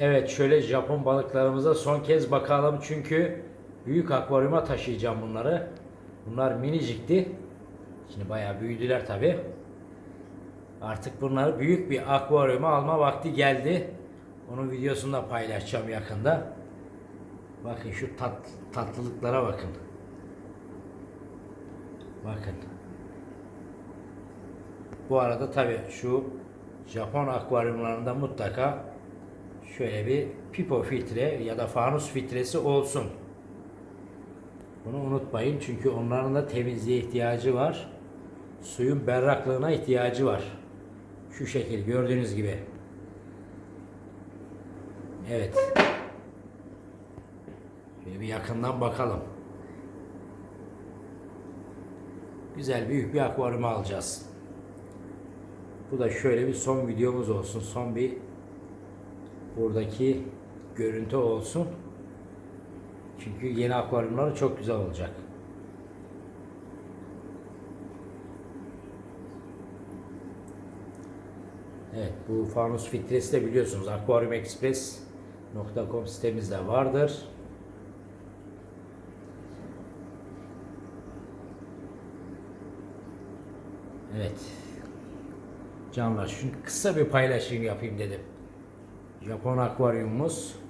Evet şöyle Japon balıklarımıza son kez bakalım çünkü büyük akvaryuma taşıyacağım bunları. Bunlar minicikti. Şimdi bayağı büyüdüler tabi. Artık bunları büyük bir akvaryuma alma vakti geldi. Onun videosunu da paylaşacağım yakında. Bakın şu tat, tatlılıklara bakın. Bakın. Bu arada tabi şu Japon akvaryumlarında mutlaka şöyle bir pipo filtre ya da fanus filtresi olsun. Bunu unutmayın çünkü onların da temizliğe ihtiyacı var. Suyun berraklığına ihtiyacı var. Şu şekil gördüğünüz gibi. Evet. Şöyle bir yakından bakalım. Güzel büyük bir akvaryum alacağız. Bu da şöyle bir son videomuz olsun. Son bir buradaki görüntü olsun. Çünkü yeni akvaryumları çok güzel olacak. Evet bu fanus filtresi de biliyorsunuz aquariumexpress.com sitemizde vardır. Evet. Canlar şunu kısa bir paylaşım yapayım dedim. Japon akvaryumumuz